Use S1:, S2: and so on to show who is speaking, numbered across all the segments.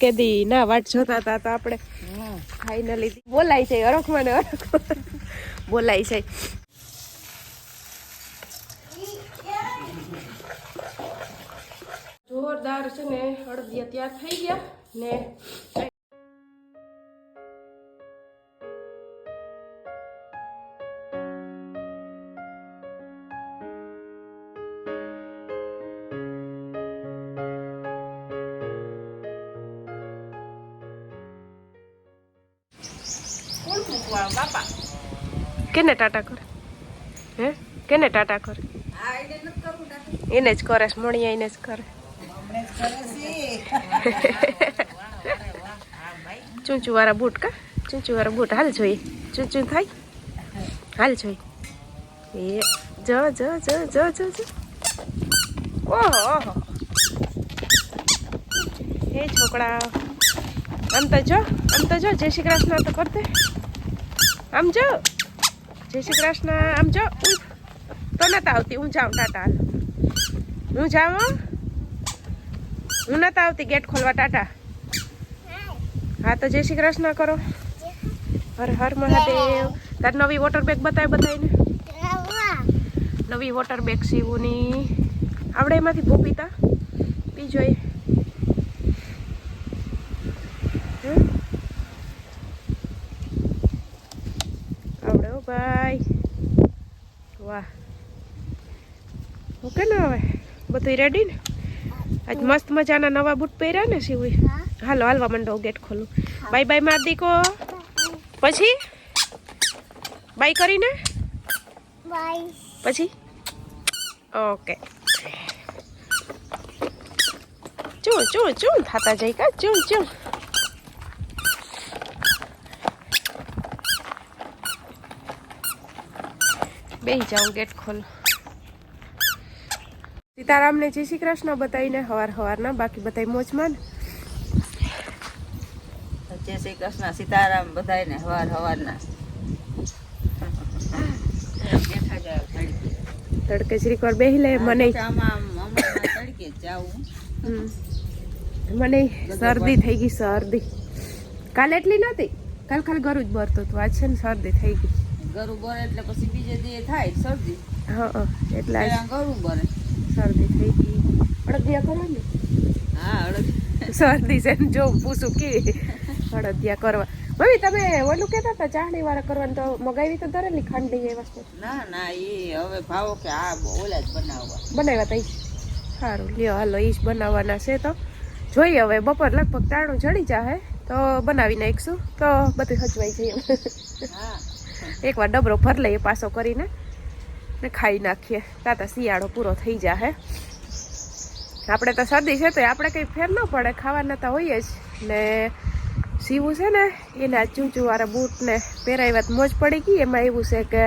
S1: કેદી ના વાટ જોતા હતા તો આપણે ફાઇનલી બોલાય છે અરખમાં ને અરખ બોલાય છે. જોરદાર છે ને અડદિયા તૈયાર થઈ ગયા ને કેને ટાટા કરે? હે? કેને ટાટા કરે? એને જ કરે, મણિયા એને જ કરે. ચૂંચું વાળા બૂટ કા? ચૂંચું વાળા બૂટ હાલ જોઈએ. ચૂંચું થાય? હાલ જોઈ એ, જ જ જ જ જ જ. ઓહો. એ છોકરા, આમ તો જો, આમ તો જો, જય શ્રી કૃષ્ણ તો કરતે. આમ જો. જય શ્રી કૃષ્ણ. આમ જો. તો નતા આવતી, હું જાઉં, ટાટા હું જાઉં? હું. નતા આવતી ગેટ ખોલવા, ટાટા. હા, તો જય શ્રી કૃષ્ણ કરો. હર હર મહાદેવ. તાર નવી વોટર બેગ બતાવી બતાવીને નવી વોટર બેગ સીવુની આવડે એમાંથી ભૂપીતા પી જોઈએ હમ? આવડે હો ભાઈ વાહ ને હવે? બધું રેડી ને? આજ મસ્ત મજાના નવા બૂટ પહેર્યા ને શિવી હાલો, હાલવા માંડો ગેટ ખોલું. બાય બાય માર પછી? બાય કરીને? પછી? ઓકે. ચું ચું ચું થતા જઈ કા? ચું ચું બેહી જાઉં ગેટ ખોલ. સીતારામને જય શ્રી કૃષ્ણ બતાવીને હવાર હવારના બાકી બધાય મોજમાં
S2: જય શ્રી કૃષ્ણ સીતારામ બધાયને હવાર હવારના.
S1: તડકે શ્રીકર બેહી લે મને. મને શરદી થઈ ગઈ શરદી. કાલે એટલી નહોતી? કાલ ખાલી ગરું જ બરતું હતું. આજ છે ને શરદી થઈ ગઈ.
S2: ગરું બરે એટલે પછી બીજે દિવસે થાય શરદી.
S1: હા એટલે
S2: ગરું બરે.
S1: શરદી થઈ ગઈ. અડદિયા કરો ને.
S2: હા અડદ
S1: શરદી છે જો પૂછું કે અડદિયા કરવા. ભાઈ તમે ઓલું કહેતા હતા ચાણી વાળા કરવાનું તો મગાવી તો દરેલી ખાંડી એ વસ્તુ.
S2: ના ના એ હવે ભાવો કે આ ઓલા જ બનાવવા.
S1: બનાવ્યા તા સારું લ્યો હાલો ઈ જ બનાવવાના છે તો. જોઈએ હવે બપોર લગભગ ટાણું ચડી જાહે તો બનાવી નાખીશું. તો બધું હચવાઈ જઈએ
S2: હા.
S1: એકવાર ડબરો ભર લઈએ પાસો કરીને. ને ખાઈ નાખીએ. તાતા શિયાળો પૂરો થઈ જાહે. આપણે તો શરદી છે તો આપણે કંઈ ફેર ન પડે, ખાવાના તો હોઈએ જ. ને સીવું છે ને, એને ચૂંચુવાળા બૂટને પહેરાવ્યા તો મોજ પડી ગઈ. એમાં એવું છે કે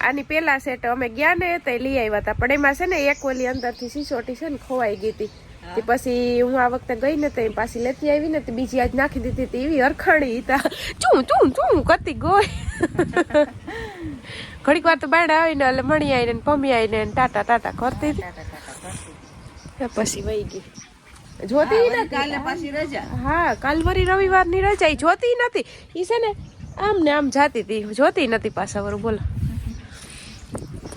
S1: આની પેલા સેટ અમે ગયા ને તે લઈ આવ્યા હતા. પણ એમાં છે ને એક ઓલી અંદરથી સિસોટી છે ને ખોવાઈ ગઈ હતી. તે પછી હું આ વખતે ગઈ ને તો પાછી લેતી આવી ને તે બીજી આજ નાખી દીધી હતી એવી અરખાણી તા. ચું ચું ચું કરતી ગોય ઘડીક વાર તો બાયડા આવીને એટલે મણી આવીને ને પમી આવીને ને ટાટા ટાટા કરતી. ને પછી વહી ગઈ. જોતી નથી
S2: કાલે પાછી રજા.
S1: હા કાલ વરી રવિવારની રજા ઈ જોતી નથી ઈ છે ને આમ ને આમ જાતી હતી જોતી નથી પાછા વરું બોલો.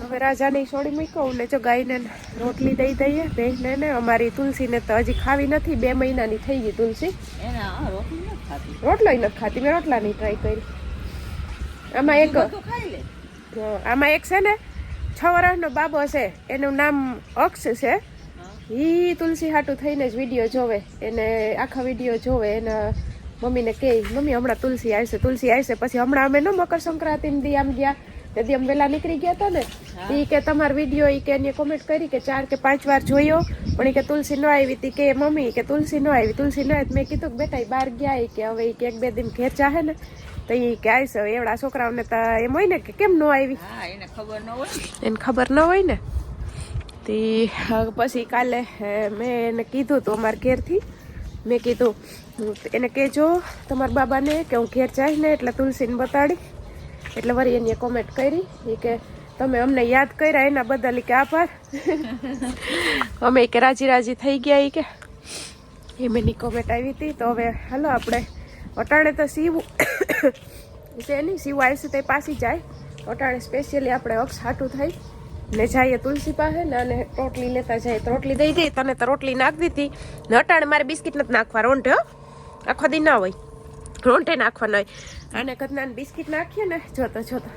S1: હવે રાજાની છોડી મૂક્યો ને જો ગાયને રોટલી દઈ દઈએ ભેંસને ને અમારી તુલસીને તો હજી ખાવી નથી બે મહિનાની થઈ ગઈ તુલસી.
S2: એના નથી ખાતી
S1: રોટલો નથી ખાતી મેં રોટલાની ટ્રાય કરી. આમાં એક
S2: ખાઈ
S1: આમાં એક છે ને છ વર્ષનો બાબો છે એનું નામ અક્ષ છે.
S2: એ
S1: ઈ તુલસી હાટું થઈને જ વીડિયો જોવે એને આખા વીડિયો જોવે એના મમ્મીને કહે મમ્મી હમણાં તુલસી આવશે તુલસી આવશે પછી હમણાં અમે ન મકર સંક્રાંતિ દી આમ ગયા તેથી અમે વહેલા નીકળી ગયા હતા ને એ કે તમારો વીડિયો એ કે એને કોમેન્ટ કરી કે ચાર કે પાંચ વાર જોયો પણ એ કે તુલસી ન આવી હતી કે મમ્મી કે તુલસી ન આવી તુલસી ન આવી. મેં કીધું કે બેટા એ બહાર ગયા એ કે હવે એ કે એક બે દિન ઘેર ચાહે ને તો એ કે આવીશ હવે એવડા છોકરાઓને તો એમ હોય ને કે કેમ ન આવી?
S2: એને ખબર ન હોય
S1: એને ખબર ન હોય ને તે પછી કાલે મેં એને કીધું તું અમારા ઘેરથી મેં કીધું એને કહેજો તમારા બાબાને કે હું ઘેર જાય ને એટલે તુલસીને બતાડી એટલે વળી એને કોમેન્ટ કરી એ કે તમે અમને યાદ કર્યા એના બદલ કે આભાર. અમે કે રાજી રાજી થઈ ગયા કે. એ મેની કોમેન્ટ આવી હતી તો હવે હાલો આપણે અટાણે તો સીવું છે નહીં સીવું આવશે તે પાસી જાય. અટાણે સ્પેશિયલી આપણે અક્ષ હાટું થાય. ને જઈએ તુલસી પાસે ને અને રોટલી લેતા જઈએ તો રોટલી દઈ દઈ તને તો રોટલી નાખી દીધી. ને અટાણે મારે બિસ્કિટ નથી નાખવા રોંઢ આખો દી ના હોય. રોંઢે નાખવાના હોય. અને કદના બિસ્કિટ નાખીએ ને જોતો જોતો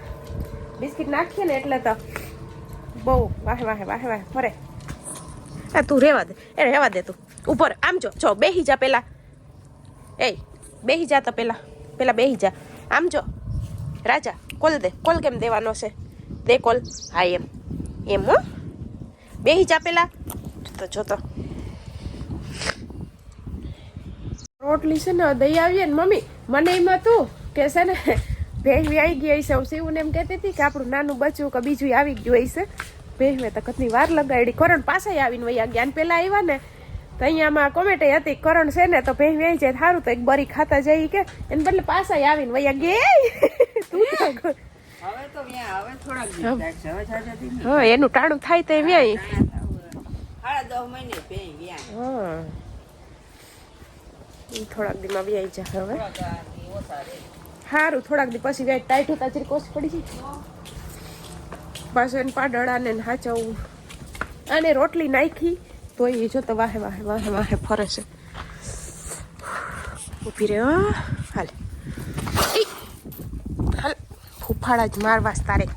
S1: બિસ્કિટ નાખીએ ને એટલે તો બહુ વાહે વાહે વાહે વાહે, ફરે. આ તું રહેવા દે, એ રહેવા દે તું. ઉપર, આમ જો જો, બેહી જા પેલા. એ, બેહી જા તો પેલા પેલા બેહી જા. આમ જો. રાજા, કોલ દે, કોલ કેમ દેવાનો છે? દે કોલ. હા, એમ. એમ, હો. બેહી જા પેલા. તો, જો તો રોટલી છે ને દઈ આવીએ ને મમ્મી મને એમાં તું કે છે ને ભેહવી આવી ગઈ હશે હું શિવને એમ કહેતી હતી કે આપણું નાનું બચ્યું કે બીજું આવી ગયું હશે. ભેહવે તો કતની વાર લગાડી કરણ પાસે આવીને વૈયા જ્ઞાન પહેલાં આવ્યા ને તો અહીંયામાં કોમેટે હતી કરણ છે ને તો ભેહવી આવી જાય સારું તો એક બરી ખાતા જઈ કે. એને બદલે પાસે આવીને વૈયા ગે
S2: તું.
S1: હા. એનું ટાણું થાય તો વ્યાય. હા. ઈ થોડાક દીમાં વ્યાઈ જાય હવે.
S2: રહે.
S1: સારું થોડાક દી પછી વ્યાજ ટાઈટ હોતા, જરી કોસ પડી જાય પાછું એને પાડળાને હાચવું. અને રોટલી નાખી તો એ જો તો વાહે વાહે વાહે વાહે ફરે છે. ઊભી રે હાલ. હાલ. ફૂફાળા જ મારવાસ તારે.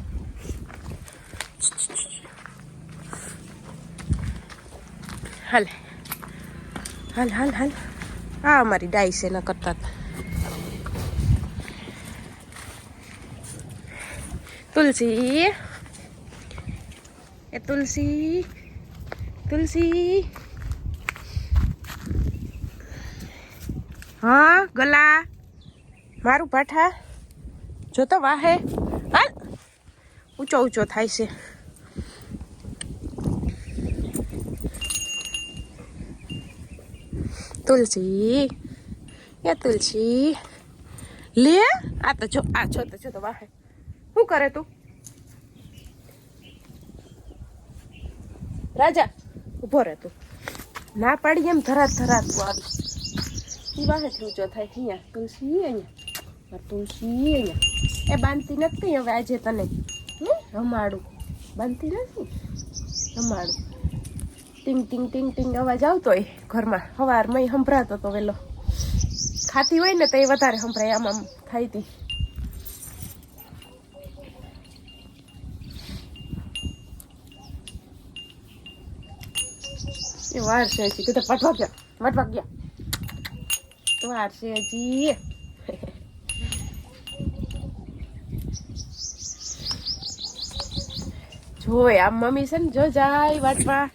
S1: હાલ. હાલ હાલ હાલ. આ અમારી ડાઈ છે ન કરતા તુલસી. એ તુલસી. તુલસી. હા, ગલા. મારું પાઠા. જોતો વાહે. હાલ. ઊંચો ઊંચો થાય છે. તુલસી. એ તુલસી. લે, આ તો જો, આ છો તો છો તો વાહે. શું કરે તું? રાજા, ઊભો રહે તું. ના પાડી એમ ધરાત ધરાત તું આવી. ઈ વાહે ઊંચો થાય અહીંયા. તુલસી અહીંયા. તુલસી અહીંયા. એ બાંધતી નથી હવે આજે તને. હમાડું બાંધતી નથી? હમાડું ટીંગ ટીંગ ટીંગ ટીંગ અવાજ આવતો હોય ઘરમાં. સવાર મય સંભળાતો તો વહેલો ખાતી હોય ને તો એ વધારે સંભળાય, આમ આમ થાય હતી વાર છે હજી. કીધું પટવા ગયા, વટવા ગયા. વાર છે હજી. જોય, આમ મમ્મી છે ને જો જાય વાટવા.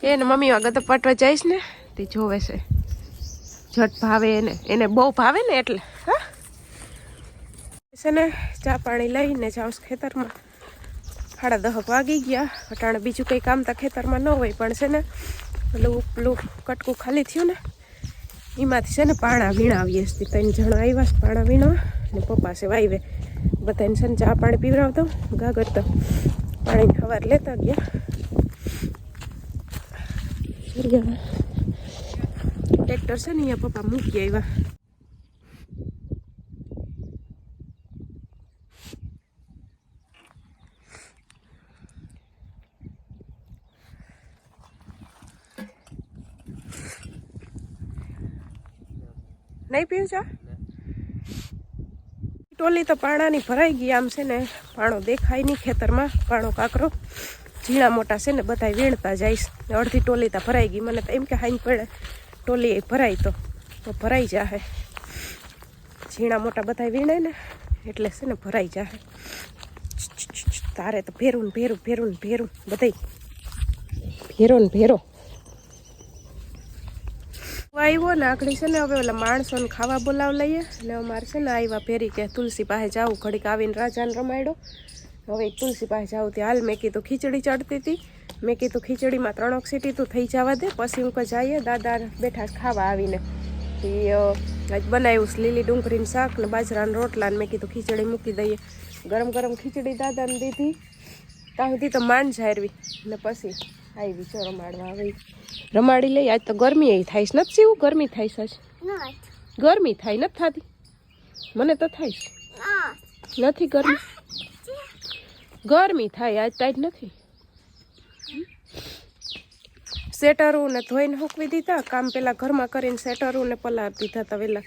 S1: કે ને મમ્મી આગળ તો પટવા જઈશ ને, તે જોવે છે. જટ ભાવે એને એને બહુ ભાવે ને એટલે, હા? છે ને, ચા પાણી લઈને જાઉં ખેતરમાં. સાડા દહક વાગી ગયા, અટાણે બીજું કંઈ કામ તો ખેતરમાં ન હોય, પણ છે ને પેલું પેલું કટકું ખાલી થયું ને, એમાંથી છે ને પાણા વીણાવીએ છીએ. ત્રણ જણા આવ્યા છે પાણા વીણવા ને પપ્પા છે વાઈવે બધાને છે ને ચા પાણી પીવડાવતો, ગાગર તો પાણી સવાર લેતા ગયા. ટ્રેક્ટર છે ને અહીંયા પપ્પા મૂકી આવ્યા નહીં પીવું છો ટોલી તો પાણાની ભરાઈ ગઈ આમ છે ને પાણો દેખાય નહીં ખેતરમાં પાણો કાકરો ઝીણા મોટા છે ને બધા વીણતા જઈશ અડધી ટોલી તો ભરાઈ ગઈ. મને તો એમ કે હાઈન પડે. ટોલી એ ભરાઈ તો. તો ભરાઈ જાહે. ઝીણા મોટા બધા વીણે ને, એટલે છે ને ભરાઈ જાહે. તારે તો ભેરું ને ભેરું ભેરું ને ભેરું. બધાય ભેરો ને ભેરો. આવ્યો ને આગળ છે ને, હવે ઓલા માણસોને ખાવા બોલાવ લઈએ. ને અમારે છે ને આવ્યા ફેરી કે તુલસી પાસે જાવું. ઘડીક આવીને રાજાને રમાડ્યો હવે તુલસી પાસે જાઉં ત્યાં. હાલ મેં કીધું ખીચડી ચડતી હતી મેં કીધું ખીચડીમાં ત્રણક સીટી તું થઈ જવા દે. પછી હું જઈએ દાદા બેઠા ખાવા આવીને. એ આજ બનાવ્યું લીલી ડુંગળીનું શાક ને બાજરાના રોટલા ને મેં કીધું ખીચડી મૂકી દઈએ. ગરમ ગરમ ખીચડી દાદાને દીધી. ત્યાં સુધી તો માંડ જાહેરવી ને પછી આવી છો રમાડવા. આવી રમાડી લઈ આજ તો ગરમી એ થાય નથી સીવું ગરમી થાય છે ગરમી થાય? નથી થતી? મને તો થાય નથી ગરમી? ગરમી થાય, આજ તાજ નથી. સેટરું ધોઈને હૂકવી દીધા, કામ પેલા ઘરમાં કરીને સેટરું ને પલાર દીધા હતા પહેલાં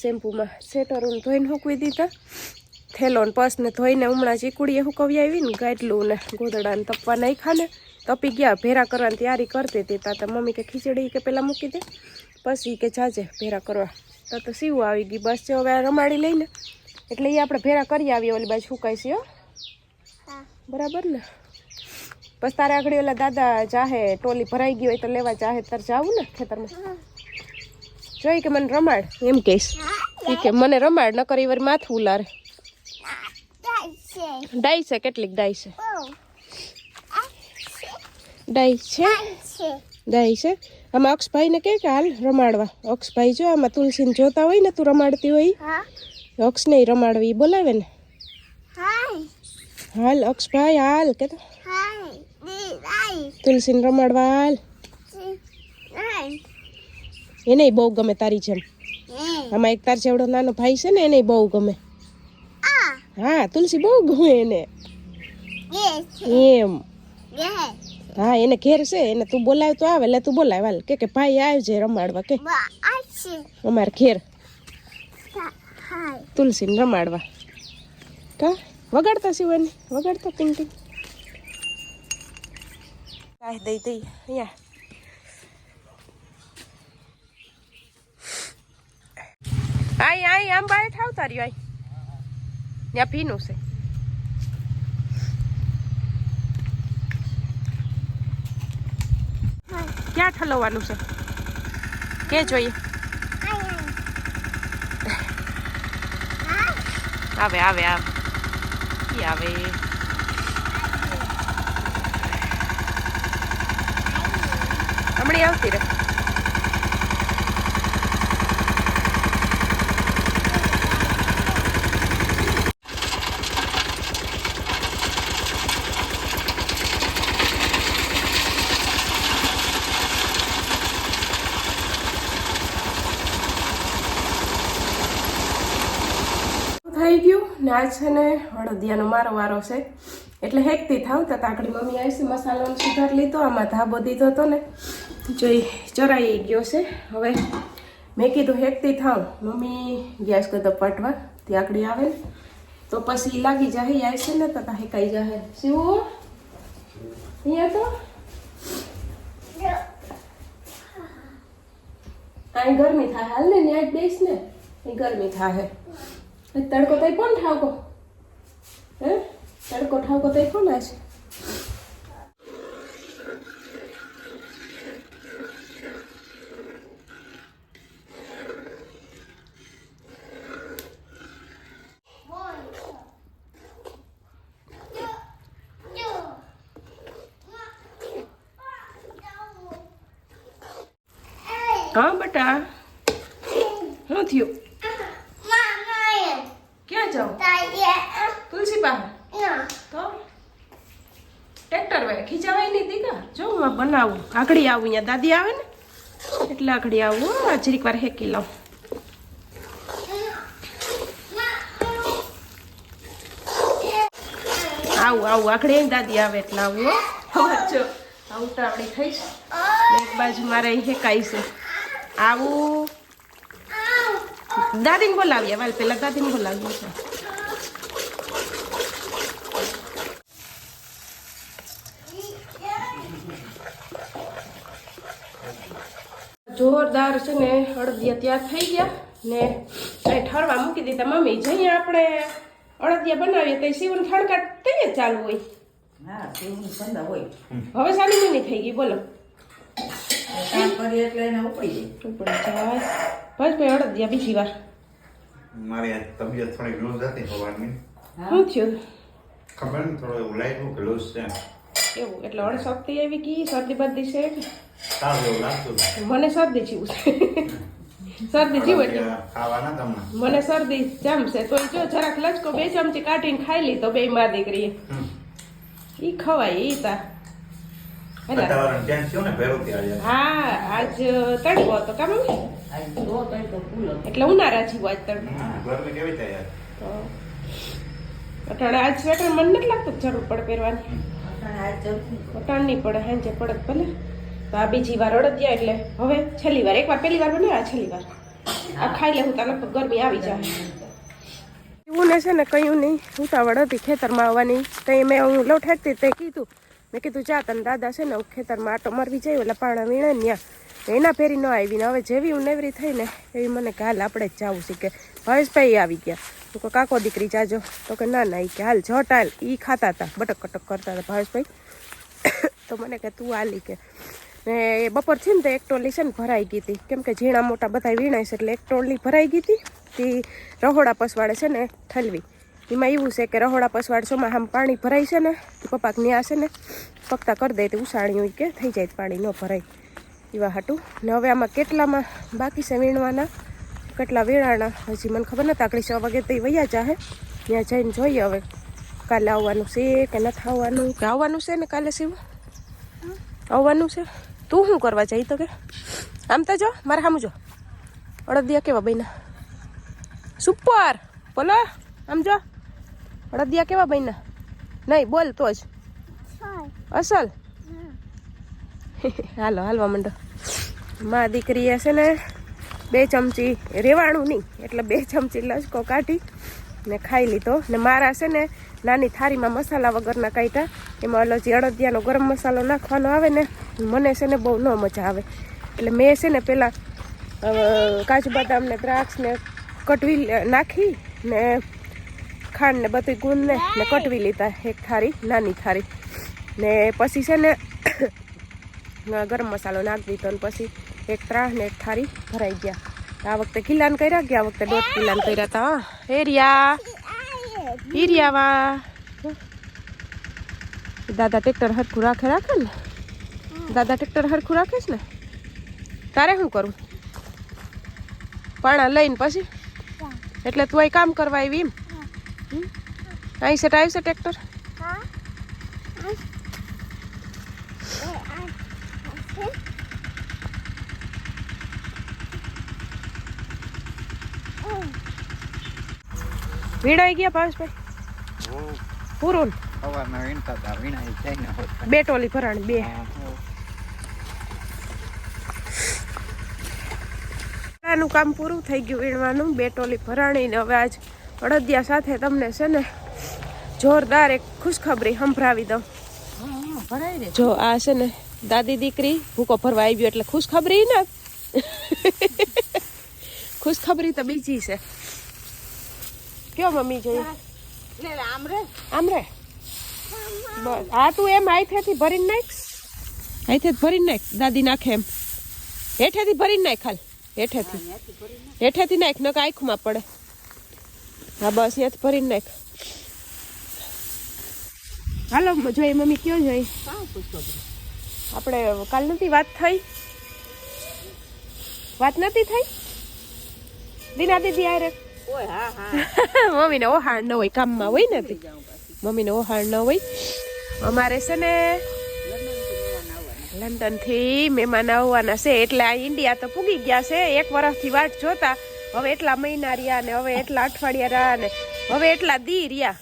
S1: શેમ્પૂમાં સેટરું ધોઈને હૂકવી દીધા. થેલો ને પર્સ ને ધોઈને હમણાં ચીકુડીએ હુકવી આવી ને ગાટલું ને ગોદડા ને તપવા નાખ્યા ને તપી ગયા, ભેરા કરવાની તૈયારી કરતી હતી. તા મમ્મી કે ખીચડી કે પહેલાં મૂકી દે, પછી કે જાજે ભેરા કરવા. તો તો સીવું આવી ગઈ, બસ છે હવે રમાડી લઈને. એટલે એ આપણે ભેરા કરી આવીએ, ઓલી બાજુ સુકાય છે બરાબર ને? પછી તારે આગળ ઓલા દાદા ચાહે ટોલી ભરાઈ ગઈ હોય તો લેવા ચાહે તાર જાવું ને ખેતરમાં? જોઈ કે મને રમાડ એમ કહીશ. ઠીક કે મને રમાડ ન કરી વાર માથું ઉલારે. ડાઈ છે કેટલીક ડાઈ છે? ડાઈ છે? ડાઈ છે? આમાં અક્ષભાઈને કે કે હાલ રમાડવા. અક્ષભાઈ જો આમાં તુલસીને જોતા હોય ને તું રમાડતી હોય અક્ષને રમાડવી બોલાવે ને. હાલ અક્ષભાઈ હાલ કે તુલસી તુલસીને રમાડવા હાલ. એને બહુ ગમે તારી જેમ. આમાં એક તાર જેવડો નાનો ભાઈ છે ને એને બહુ ગમે. હા તુલસી બહુ ગમે એને. એમ. હા એને ઘેર છે એને તું બોલાવ તો આવે એટલે તું બોલાવ હાલ. કે કે ભાઈ આવજે રમાડવા કે. અમારે ઘેર. તુલસીને રમાડવા. કા? વગાડતા શિવાની વગાડતા ટીંગ ટીંગ કાંઈ દઈ દઈ અહીંયા. આઈ આઈ આમ બાય ઠાવતા રહ્યો આઈ. ત્યાં ભીનું છે. ક્યાં ઠલવવાનું છે? કે જોઈએ? આવે આવે આવે. ઈ આવે હમણાં આવતી રહે થઈ ગયું ને આજ છે ને હળદિયાનો મારો વારો છે. એટલે હેકતી થાવ, તો તાકડી મમ્મી આવી છે મસાલાનો સુધાર લીધો, આમાં ધાબો દીધો હતો ને. જોઈ ચરાઈ ગયો છે. હવે મેં કીધું હેકતી થાવ. મમ્મી ગેસ કરતો પટવા ત્યાકડી આવે તો પછી લાગી જાય આવી છે ને, તો હેકાઈ જાય શું અહીંયા તો? અહીં ગરમી થાય હાલ ને ત્યાં બેસ ને. ગરમી થાય તડકો તઈ કોણ ઠાવકો? હે? તડકો ઠાવકો તઈ કોણ છે હા બટા. શું થયું ક્યાં જાઓ તુલસી બહાર તો ટ્રેક્ટર વાય ખીચાવાય નહીં દીકા જો હું બનાવું? આગળી આવું અહીંયા. દાદી આવે ને? એટલે આગળી આવું. જરીક વાર હેકી લઉં. આવું આવું. એમ દાદી આવે એટલે આવું જો, આ ઉતાવળી થઈશ. એક બાજુ મારે હેકાઈ આવું. દાદીને બોલાવીએ. વાલ પેલા દાદીને બોલાવીએ છે જોરદાર છે ને અડદિયા ત્યાં થઈ ગયા ને અહીં ઠરવા મૂકી દીધા. મમ્મી જઈએ આપણે અડદિયા બનાવીએ તો સીવન ખણકાટ થઈ ચાલુ હોય.
S2: હા તેવું હોય.
S1: હવે સાલી મની થઈ ગઈ બોલો.
S2: એટલે એને ઉપડી જાય.
S1: બસ ભાઈ અડદિયા બીજી વાર.
S3: મારી તબિયત થોડી લૂઝ હતી સવારની
S1: શું થયું?
S3: ખબર ને થોડું એવું લાગ્યું કે લૂઝ છે.
S1: એવું એટલે અણશક્તિ આવી ગઈ શરદી બધી છે મને શરદી જીવ છે. શરદી જીવ એટલે
S3: અડદિયા ખાવાના તમને?
S1: મને શરદી જમશે તો જો જરાક લચકો બે ચમચી કાઢીને ખાઈ લી તો બે માં દીકરીએ.
S3: હમ.
S1: ઈ ખવાય ઈ તા. હા આજ તડકો હતો કામ
S2: આજ જો તઈ તો ફૂલ
S1: એટલે ઉનાળા જેવું આજ તડકો. અટાણે આજ સ્વેટર મને નથી લાગતું જરૂર પડે પહેરવાની.
S2: અટાણે
S1: નહીં પડે હાંજે પડે ભલે. તો આ બીજી વાર અડદિયા એટલે. હવે છેલ્લી વાર, એકવાર, પહેલી વાર બનાવ્યા છેલ્લી વાર. આ ખાઈ લે હું તો લગભગ ગરમી આવી જાય. એવું ને છે ને કયું નહીં, ઉતાવળ હતી ખેતરમાં આવવાની. કંઈ મેં હું લોઠેકતી તે કીધું. મેં કીધું, જા, તને દાદા છે ને હું ખેતરમાં આટો મારવી જાય એટલે પાણા વીણે ત્યાં. એના ફેરી ન આવીને હવે જેવી હું નેવરી થઈ ને, એવી મને કે, હાલ આપણે જ જવું છે કે ભાઈ આવી ગયા. તું કહું, કાકો દીકરી, જાજો. તો કે ના ના, ઈ કે, હાલ, જટ, હાલ. એ ખાતા હતા, બટક કટક કરતા હતા ભાવેશભાઈ. તો મને કે, તું આલી કે. ને એ બપોર છે ને તો એક ટોલી છે ને ભરાઈ ગઈ હતી. કેમ કે ઝીણા મોટા બધા વીણાય છે એટલે એક ટોલી ભરાઈ ગઈ હતી. તે રહોડા પસવાડે છે ને ઠલવી. એમાં એવું છે કે રહોડા પસવાડ સોમાં આમ પાણી ભરાય છે ને પપ્પા ન્યા છે ને પકતા કરી દે તે ઉસાણી હોય કે થઈ જાય પાણી ન ભરાય. એવા હાટું. ને હવે આમાં કેટલામાં બાકી છે વીણવાના? કેટલા વીણાના હજી મને ખબર નથી આકડી છ વાગે તો વૈયા જાહે. ત્યાં જઈને જોઈએ હવે. કાલે આવવાનું છે કે નથી આવવાનું? કે આવવાનું છે ને કાલે સીવું આવવાનું છે? તું શું કરવા જઈ તો કે? આમ તો જો, મારે સામું જો. અડદિયા કેવા બન્યા? સુપર! બોલો, આમ જો. અડદિયા કેવા બન્યા? નહીં, બોલ તો જ. અસલ? હાલો, હાલવા માંડો. મા દીકરીએ છે ને બે ચમચી રેવાણું નહીં, એટલે બે ચમચી લસકો કાઢી ને ખાઈ લીધો. ને મારા છે ને નાની થાળીમાં મસાલા વગરના કાઢ્યા. એમાં ઓલો અડદિયાનો ગરમ મસાલો નાખવાનો આવે ને મને છે ને બહુ ન મજા આવે. એટલે મેં છે ને પહેલાં કાજુ બદામ ને દ્રાક્ષ કટવી નાખી ને ખાંડ ને બધું ગુંદ ને કટવી લીધા, એક થાળી, નાની થાળી. ને પછી છે ને ગરમ મસાલો નાખી દીધો ને પછી એક ત્રાહ ને એક થાળી ભરાઈ ગયા. આ વખતે કિલ્લાન કર્યા ગયા વખતે દોઢ કિલ્લાન કર્યા હતા હેરિયા. હિરિયાવા. દાદા ટ્રેક્ટર હરખું રાખે રાખે ને? દાદા ટ્રેક્ટર હરખું રાખે છે ને? તારે શું કરું પાણા લઈને પછી? એટલે તું અહીં કામ કરવા આવી એમ? અહીં સેટ આવ્યું છે ટ્રેક્ટર વીણાઈ ગયા ભાવેશભાઈ પૂરું બે ટોલી ભરાણી બે. નું કામ પૂરું થઈ ગયું વીણવાનું, બે ટોલી ભરાણીને હવે આજ અડદિયા સાથે તમને છે ને જોરદાર એક ખુશખબરી સંભળાવી દઉં. જો આ છે ને દાદી દીકરી, ભૂકો ભરવા આવી એટલે ખુશખબરી ને? ખુશખબરી તો બીજી છે. કયો મમ્મી જોઈએ આમરે? બસ. આ તું એમ આઈથેથી ભરીને નાખ? આઈથે ભરીને નાખ. દાદી નાખે એમ. હેઠેથી ભરીને નાખ હાલ. હેઠેથી. હેઠેથી નાખ નક આંખમાં પડે. હા બસ યાદ ભરીને નાખ. હાલો જોઈએ મમ્મી કયો જોઈ
S2: કાં પૂછો બધું?
S1: આપણે કાલ નથી વાત થઈ? વાત નથી થઈ? દીના દીદી આરે. મમ્મીને ઓહાણ ન હોય કામમાં હોય ને. મમ્મીને ઓહાણ ન હોય. અમારે છે ને
S2: લંડનથી મહેમાન આવવાના.
S1: છે. એટલે આ ઇન્ડિયા તો પૂગી ગયા છે. એક વર્ષથી વાટ જોતા, હવે એટલા મહિના રહ્યા ને હવે એટલા અઠવાડિયા રહ્યા ને હવે એટલા દી રહ્યા.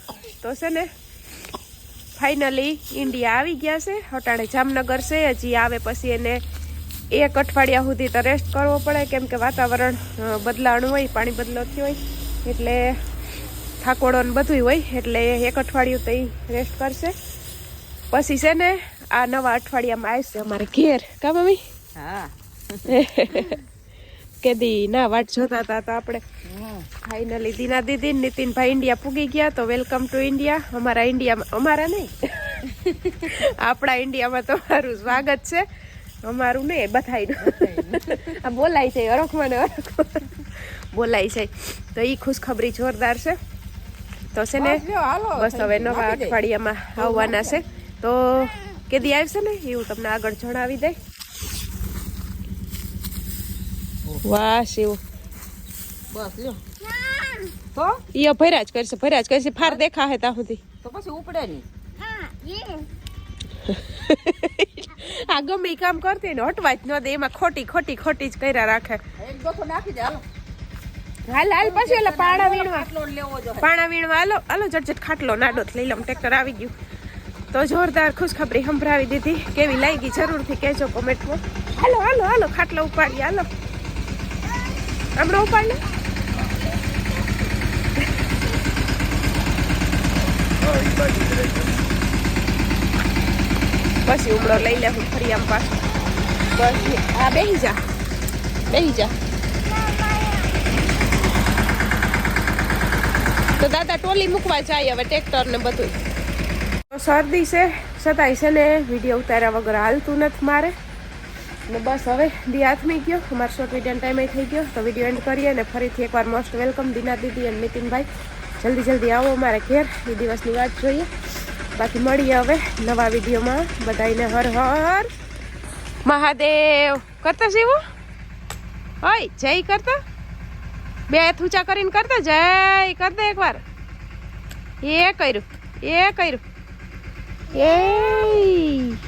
S1: તો છે ને, ફાઇનલી ઇન્ડિયા આવી ગયા છે. હટાણે જામનગર છે. હજી આવે પછી એને એક અઠવાડિયા સુધી તો રેસ્ટ કરવો પડે. કેમ કે વાતાવરણ બદલાણું હોય, પાણી બદલાતી હોય, એટલે થાકોડો ને બધું હોય, એટલે એક અઠવાડિયું તો રેસ્ટ કરશે. પછી છે ને આ નવા અઠવાડિયામાં આવશે અમારે ઘેર. કા મમ્મી?
S2: હા.
S1: કે દી ના વાટ જોતા હતા તો આપણે ફાઇનલી દીના દીદી નીતિનભાઈ ઇન્ડિયા પૂગી ગયા તો વેલકમ ટુ ઇન્ડિયા અમારા ઇન્ડિયામાં અમારા નહીં. આપણા ઇન્ડિયામાં તમારું સ્વાગત છે. અમારું નહીં બધાયનું. આ બોલાય છે અરખમાં ને અરખમાં બોલાય છે. તો એ ખુશખબરી જોરદાર છે. તો છે ને.
S2: બસ
S1: હવે નવા અઠવાડિયામાં આવવાના છે. તો કેદી આવશે ને? એવું તમને આગળ જણાવી દે. વાહ શિવ.
S2: બસ લ્યો. તો?
S1: ઈ ભર્યા જ કરશે ભર્યા જ કરશે. ફાર દેખા હે તા સુધી.
S2: તો પછી ઉપડે નહીં.
S1: આ ગમે કામ કરતી ને હટવા જ ન દે. એમાં ખોટી ખોટી ખોટી જ કર્યા રાખે.
S2: એક ડોસો નાખી દે હાલો.
S1: હાલ હાલ પછી એટલે પાણા વીણવા. પાણા વીણવા હાલો હાલો ઝટઝટ ખાટલો નાડો લઈ લઉં ટ્રેક્ટર આવી ગયું. તો જોરદાર ખુશખબરી સંભળાવી દીધી. કેવી લાગી? જરૂરથી કહેજો કોમેન્ટમાં. હાલો હાલો હાલો, ખાટલો ઉપાડી, હાલો. હમણાં ઉપાડ પછી ઉમળો લઈ લે હું ફરી આમ પાછો. બસ, હા, બેહી જા. બેહી જા. તો દાદા ટોલી મૂકવા જાય હવે, ટ્રેક્ટર ને બધું શરદી છે, છતાંય છે ને વીડિયો ઉતાર્યા વગર હાલતું નથી મારે. ને બસ હવે દી હાથમી ગયો, અમારો શોર્ટ વીડિયો ટાઈમે થઈ ગયો. તો વીડિયો એન્ડ કરીએ અને ફરીથી એકવાર મોસ્ટ વેલકમ દીના દીદી અને નીતિનભાઈ. જલ્દી જલ્દી આવો અમારે ઘેર એ દિવસની વાત જોઈએ. બાકી મળીએ હવે નવા વિડીયોમાં બધાને હર હર. મહાદેવ. કરતા એવું હોય જય કરતા. બે હાથ ઊંચા કરીને કરતા. જય કરતા એકવાર. એ કર્યું એ કર્યું. Yay!